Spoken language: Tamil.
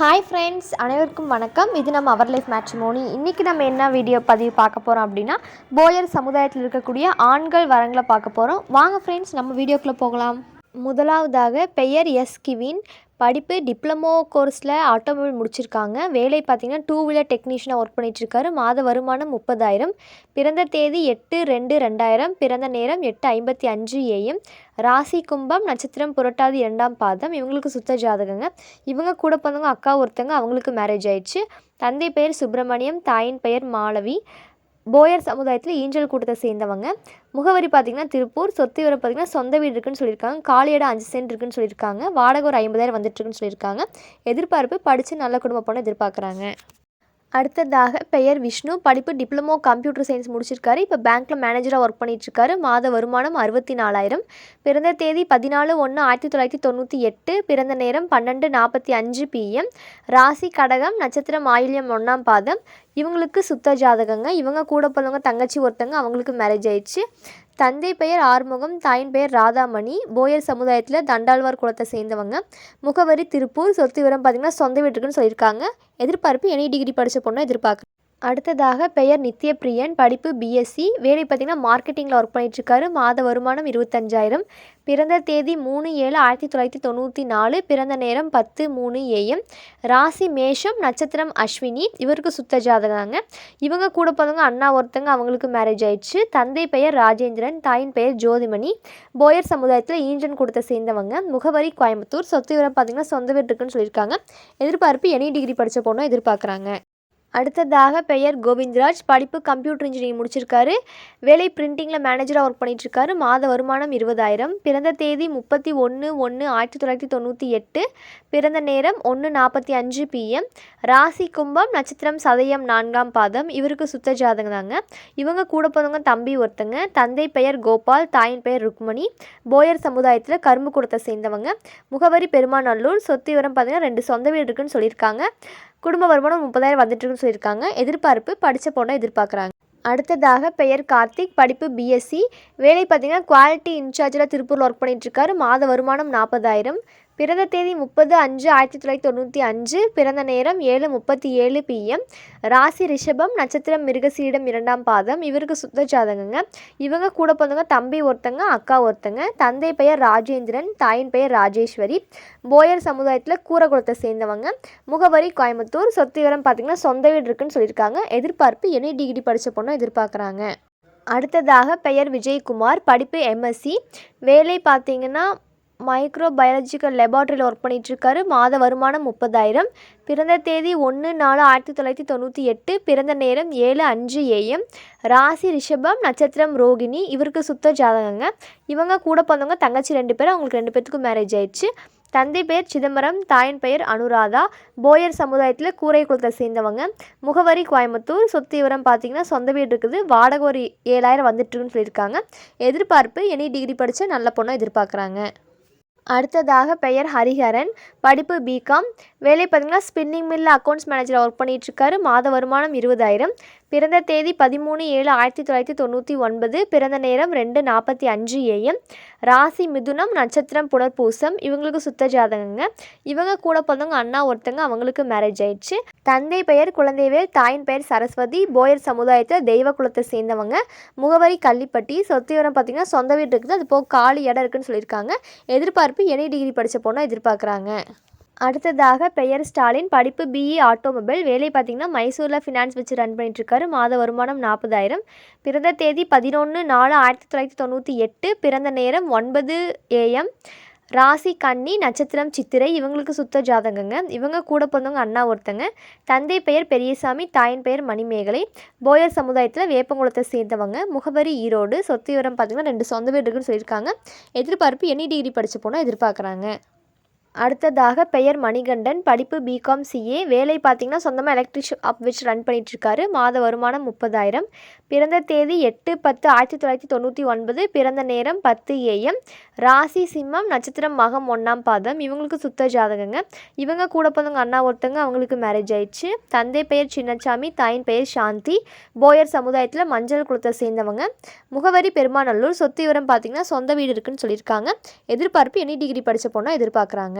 ஹாய் ஃப்ரெண்ட்ஸ் அனைவருக்கும் வணக்கம். இது நம்ம அவர் லைஃப் மேட்ரிமோனி இன்றைக்கி நம்ம என்ன வீடியோ பதிவு பார்க்க போகிறோம் அப்படின்னா போயர் சமுதாயத்தில் இருக்கக்கூடிய ஆண்கள் வரங்களை பார்க்க போகிறோம் வாங்க ஃப்ரெண்ட்ஸ் நம்ம வீடியோக்குள்ளே போகலாம். முதலாவதாக பெயர் எஸ் கிவின் படிப்பு டிப்ளமோ கோர்ஸில் ஆட்டோமொபைல் முடிச்சிருக்காங்க. வேலை பார்த்தீங்கன்னா டூ வீலர் டெக்னீஷியனாக ஒர்க் பண்ணிகிட்ருக்காரு மாத வருமானம் முப்பதாயிரம். பிறந்த தேதி எட்டு ரெண்டு ரெண்டாயிரம். பிறந்த நேரம் எட்டு ஐம்பத்தி அஞ்சு ஏஎம் ராசி கும்பம் நட்சத்திரம் புரட்டாதி இரண்டாம் பாதம். இவங்களுக்கு சுத்த ஜாதகங்க. இவங்க கூட பிறந்தவங்க அக்கா ஒருத்தங்க அவங்களுக்கு மேரேஜ் ஆயிடுச்சு. தந்தை பெயர் சுப்பிரமணியம் தாயின் பெயர் மாலவி போயர் சமுதாயத்தில் ஈஞ்சல் கூட்டத்தை சேர்ந்தவங்க. முகவரி பார்த்திங்கன்னா திருப்பூர் சொத்து விவரம் பார்த்திங்கன்னா சொந்த வீடு இருக்குன்னு சொல்லியிருக்காங்க. காலி இடம் அஞ்சு சென்ட் இருக்குன்னு சொல்லியிருக்காங்க. வாடகை ஒரு ஐம்பதாயிரம் வந்துட்டுருக்குன்னு சொல்லியிருக்காங்க. எதிர்பார்ப்பு படித்து நல்ல குடும்ப பொண்ணு எதிர்பார்க்குறாங்க. அடுத்ததாக பெயர் விஷ்ணு. படிப்பு டிப்ளமோ கம்ப்யூட்டர் சயின்ஸ் முடிச்சிருக்காரு. இப்போ பேங்க்கில் மேனேஜராக ஒர்க் பண்ணிகிட்ருக்காரு மாத வருமானம் அறுபத்தி நாலாயிரம் பிறந்த தேதி பதினாலு ஒன்று ஆயிரத்தி தொள்ளாயிரத்தி தொண்ணூற்றி எட்டு. பிறந்த நேரம் பன்னெண்டு நாற்பத்தி அஞ்சு பிஎம் ராசி கடகம் நட்சத்திரம் ஆயில்யம் ஒன்றாம் பாதம். இவங்களுக்கு சுத்த ஜாதகங்க. இவங்க கூட பிறந்தவங்க தங்கச்சி ஒருத்தங்க அவங்களுக்கு மேரேஜ் ஆயிடுச்சு. தந்தை பெயர் ஆறுமுகம் தாயின் பெயர் ராதாமணி. போயர் சமுதாயத்தில் தண்டாழ்வார் குலத்தை சேர்ந்தவங்க. முகவரி திருப்பூர். சொத்து விவரம் பார்த்திங்கன்னா சொந்த வீட்டுக்குன்னு சொல்லியிருக்காங்க. எதிர்பார்ப்பு எனி டிகிரி படித்த பொண்ணை எதிர்பார்க்க அடுத்ததாக பெயர் நித்யபிரியன் படிப்பு பிஎஸ்சி வேலை பார்த்திங்கன்னா மார்க்கெட்டிங்கில் ஒர்க் பண்ணிகிட்ருக்காரு மாத வருமானம் இருபத்தஞ்சாயிரம். பிறந்த தேதி மூணு ஏழு ஆயிரத்தி தொள்ளாயிரத்தி தொண்ணூற்றி நாலு. பிறந்த நேரம் பத்து மூணு ஏஎம் ராசி மேஷம் நட்சத்திரம் அஸ்வினி. இவருக்கு சுத்த ஜாதகாங்க. இவங்க கூட பிறந்தவங்க அண்ணா ஒருத்தங்க அவங்களுக்கு மேரேஜ் ஆயிடுச்சு. தந்தை பெயர் ராஜேந்திரன் தாயின் பெயர் ஜோதிமணி. போயர் சமுதாயத்தில் ஈஞ்சன் கொடுத்த சேர்ந்தவங்க. முகவரி கோயம்புத்தூர். சொத்து விவரம் பார்த்திங்கன்னா சொந்த வீட்டு இருக்குன்னு சொல்லியிருக்காங்க. எதிர்பார்ப்பு எனி டிகிரி படித்த பொண்ணும் எதிர்பார்க்குறாங்க. அடுத்ததாக பெயர் கோவிந்தராஜ். படிப்பு கம்ப்யூட்டர் இன்ஜினியரிங் முடிச்சிருக்காரு. வேலை பிரிண்டிங்கில் மேனேஜராக ஒர்க் பண்ணிகிட்ருக்காரு மாத வருமானம் இருபதாயிரம். பிறந்த தேதி முப்பத்தி ஒன்று ஒன்று ஆயிரத்தி தொள்ளாயிரத்தி தொண்ணூற்றி எட்டு. பிறந்த நேரம் ஒன்று நாற்பத்தி அஞ்சு பிஎம் ராசி கும்பம் நட்சத்திரம் சதயம் நான்காம் பாதம். இவருக்கு சுத்த ஜாதகம் தாங்க. இவங்க கூட பிறந்தவங்க தம்பி ஒருத்தங்க. தந்தை பெயர் கோபால் தாயின் பெயர் ருக்மணி. போயர் சமுதாயத்தில் கரும்பு கொடுத்த சேர்ந்தவங்க. முகவரி பெருமாநல்லூர். சொத்து விவரம் பார்த்தீங்கன்னா ரெண்டு சொந்த வீடு இருக்குன்னு சொல்லியிருக்காங்க. குடும்ப வருமானம் முப்பதாயிரம் வந்துட்டுருக்குன்னு சொல்லியிருக்காங்க. எதிர்பார்ப்பு படித்த பொண்ணை எதிர்பார்க்குறாங்க. அடுத்ததாக பெயர் கார்த்திக் படிப்பு பிஎஸ்சி வேலை பார்த்திங்கன்னா குவாலிட்டி இன்சார்ஜில் திருப்பூரில் ஒர்க் பண்ணிகிட்ருக்காரு மாத வருமானம் நாற்பதாயிரம் பிறந்த தேதி முப்பது அஞ்சு ஆயிரத்தி தொள்ளாயிரத்தி தொண்ணூற்றி அஞ்சு பிறந்த நேரம் ஏழு முப்பத்தி ஏழு பிஎம் ராசி ரிஷபம் நட்சத்திரம் மிருகசீடம் இரண்டாம் பாதம். இவருக்கு சுத்த ஜாதகங்க. இவங்க கூட பிறந்தவங்க தம்பி ஒருத்தங்க அக்கா ஒருத்தங்க. தந்தை பெயர் ராஜேந்திரன் தாயின் பெயர் ராஜேஸ்வரி. போயர் சமுதாயத்தில் கூரகுளத்தை சேர்ந்தவங்க. முகவரி கோயம்புத்தூர். சொத்து விவரம் பார்த்திங்கன்னா சொந்த வீடு இருக்குன்னு சொல்லியிருக்காங்க. எதிர்பார்ப்பு எனி டிகிரி படித்த பொண்ணை எதிர்பார்க்குறாங்க. அடுத்ததாக பெயர் விஜயகுமார் படிப்பு எம்எஸ்சி வேலை பார்த்தீங்கன்னா மைக்ரோ பயாலஜிக்கல் லெபார்ட்டரியில் ஒர்க் பண்ணிகிட்ருக்காரு மாத வருமானம் முப்பதாயிரம். பிறந்த தேதி ஒன்று நாலு ஆயிரத்தி தொள்ளாயிரத்தி தொண்ணூற்றி எட்டு. பிறந்த நேரம் ஏழு அஞ்சு ஏஎம் ராசி ரிஷபம் நட்சத்திரம் ரோகிணி. இவருக்கு சுத்த ஜாதகங்க. இவங்க கூட பிறந்தவங்க தங்கச்சி ரெண்டு பேரும் அவங்களுக்கு ரெண்டு பேர்த்துக்கும் மேரேஜ் ஆயிடுச்சு. தந்தை பெயர் சிதம்பரம் தாயின் பெயர் அனுராதா. போயர் சமுதாயத்தில் கூரை குளத்தை சேர்ந்தவங்க. முகவரி கோயம்புத்தூர். சொத்து விவரம் பார்த்தீங்கன்னா சொந்த வீடு இருக்குது. வாடகை ஒரு ஏழாயிரம் வந்துட்டுருக்குன்னு சொல்லியிருக்காங்க. எதிர்பார்ப்பு எனி டிகிரி படித்த நல்ல பொண்ணை எதிர்பார்க்குறாங்க. அடுத்ததாக பெயர் ஹரிஹரன் படிப்பு பிகாம் வேலை பார்த்திங்கன்னா ஸ்பின்னிங் மில்லில் அக்கௌண்ட்ஸ் மேனேஜராக ஒர்க் பண்ணிகிட்ருக்காரு மாத வருமானம் இருபதாயிரம். பிறந்த தேதி பதிமூணு ஏழு ஆயிரத்தி தொள்ளாயிரத்தி தொண்ணூற்றி ஒன்பது. பிறந்த நேரம் ரெண்டு நாற்பத்தி அஞ்சு ஏஎம் ராசி மிதுனம் நட்சத்திரம் புனர்பூசம். இவங்களுக்கு சுத்த ஜாதகங்க. இவங்க கூட பிறந்தவங்க அண்ணா ஒருத்தங்க அவங்களுக்கு மேரேஜ் ஆயிடுச்சு. தந்தை பெயர் குழந்தைவேல் தாயின் பெயர் சரஸ்வதி. போயர் சமுதாயத்தை தெய்வ குலத்தை சேர்ந்தவங்க. முகவரி கள்ளிப்பட்டி. சொத்து விவரம் பார்த்திங்கன்னா சொந்த வீடு இருக்குது. அது போக காலி இடம் இருக்குன்னு சொல்லியிருக்காங்க. எதிர்பார்ப்பு எனி டிகிரி படித்த பொண்ணை எதிர்பார்க்குறாங்க. அடுத்ததாக பெயர் ஸ்டாலின் படிப்பு பிஇ ஆட்டோமொபைல். வேலை பார்த்திங்கன்னா மைசூரில் ஃபினான்ஸ் வச்சு ரன் பண்ணிட்டுருக்காரு. மாத வருமானம் நாற்பதாயிரம். பிறந்த தேதி பதினொன்று நாலு ஆயிரத்தி தொள்ளாயிரத்தி தொண்ணூற்றி எட்டு. பிறந்த நேரம் ஒன்பது ஏஎம் ராசி கன்னி நட்சத்திரம் சித்திரை. இவங்களுக்கு சுத்த ஜாதகங்க. இவங்க கூட பிறந்தவங்க அண்ணா ஒருத்தங்க. தந்தை பெயர் பெரியசாமி தாயின் பெயர் மணிமேகலை. போயர் சமுதாயத்தில் வேப்பங்குளத்தை சேர்ந்தவங்க. முகவரி ஈரோடு. சொத்து விவரம் பார்த்திங்கன்னா ரெண்டு சொந்த வீடு இருக்குன்னு சொல்லியிருக்காங்க. எதிர்பார்ப்பு எனி டிகிரி படித்து போனால் எதிர்பார்க்குறாங்க. அடுத்ததாக பெயர் மணிகண்டன். படிப்பு பிகாம் சிஏ வேலை பார்த்தீங்கன்னா சொந்தமாக எலக்ட்ரிக் அப் வச்சு ரன் பண்ணிகிட்ருக்காரு மாத வருமானம் முப்பதாயிரம். பிறந்த தேதி எட்டு பத்து ஆயிரத்தி தொள்ளாயிரத்தி தொண்ணூற்றி ஒன்பது. பிறந்த நேரம் பத்து ஏஎம் ராசி சிம்மம் நட்சத்திரம் மகம் ஒன்றாம் பாதம். இவங்களுக்கு சுத்த ஜாதகங்க. இவங்க கூட பிறந்தவங்க அண்ணா ஒருத்தவங்க அவங்களுக்கு மேரேஜ் ஆயிடுச்சு. தந்தை பெயர் சின்னச்சாமி தாயின் பெயர் சாந்தி. போயர் சமுதாயத்தில் மஞ்சள் குளத்தை சேர்ந்தவங்க. முகவரி பெருமாநல்லூர். சொத்து விவரம் பார்த்தீங்கன்னா சொந்த வீடு இருக்குன்னு சொல்லியிருக்காங்க. எதிர்பார்ப்பு எனி டிகிரி படித்த பொண்ணாக எதிர்பார்க்குறாங்க.